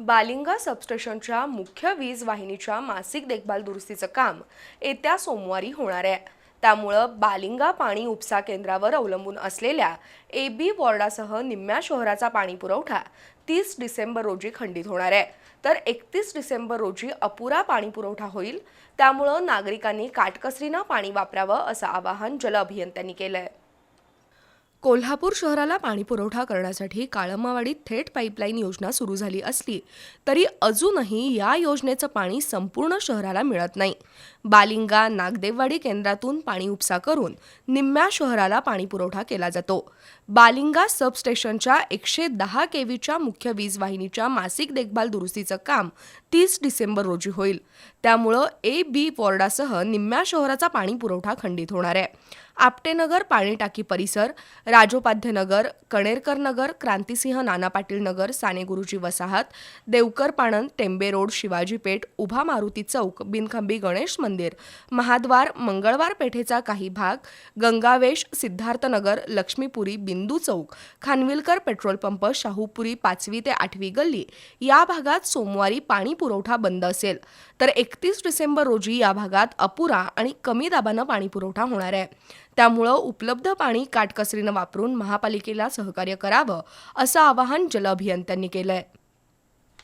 बालिंगा सबस्टेशनच्या मुख्य वीज वाहिनीच्या मासिक देखभाल दुरुस्तीचं काम येत्या सोमवारी होणार आहे. त्यामुळं बालिंगा पाणी उपसा केंद्रावर अवलंबून असलेल्या ए बी वॉर्डासह निम्म्या शहराचा पाणी पुरवठा तीस डिसेंबर रोजी खंडित होणार आहे. तर एकतीस डिसेंबर रोजी अपुरा पाणी पुरवठा होईल. त्यामुळं नागरिकांनी काटकसरीनं पाणी वापरावं असं आवाहन जल अभियंत्यांनी केलं आहे कोल्हापूर शहराला पाणी पुरवठा करण्यासाठी काळमावाडीत थेट पाईपलाईन योजना सुरू झाली असली तरी अजूनही या योजनेचं पाणी संपूर्ण शहराला मिळत नाही. बालिंगा नागदेववाडी केंद्रातून पाणी उपसा करून निम्म्या शहराला पाणी पुरवठा केला जातो. बालिंगा सबस्टेशनच्या एकशे दहा केवीच्या मुख्य वीज वाहिनीच्या मासिक देखभाल दुरुस्तीचं काम तीस डिसेंबर रोजी होईल. त्यामुळं ए बी वॉर्डासह निम्म्या शहराचा पाणी पुरवठा खंडित होणार आहे. आपटेनगर पाणी टाकी परिसर राजोपाध्य नगर कणेरकर नगर क्रांतिसिंह नाना पाटील नगर साने गुरुजी वसाहत देवकर पाणंद टेंबे रोड शिवाजी पेठ उभा मारुती चौक बिनखंबी गणेश मंदिर महाद्वार मंगळवार पेठेचा काही भाग गंगावेश सिद्धार्थनगर लक्ष्मीपुरी बिंदू चौक खानविलकर पेट्रोल पंप शाहूपुरी पाचवी ते आठवी गल्ली या भागात सोमवारी पाणी पुरवठा बंद असेल. तर एकतीस डिसेंबर रोजी या भागात अपुरा आणि कमी दाबानं पाणी पुरवठा होणार आहे. त्यामुळं उपलब्ध पाणी काटकसरीनं वापरून महापालिकेला सहकार्य करावं असं आवाहन जल अभियंत्यांनी केलं आहे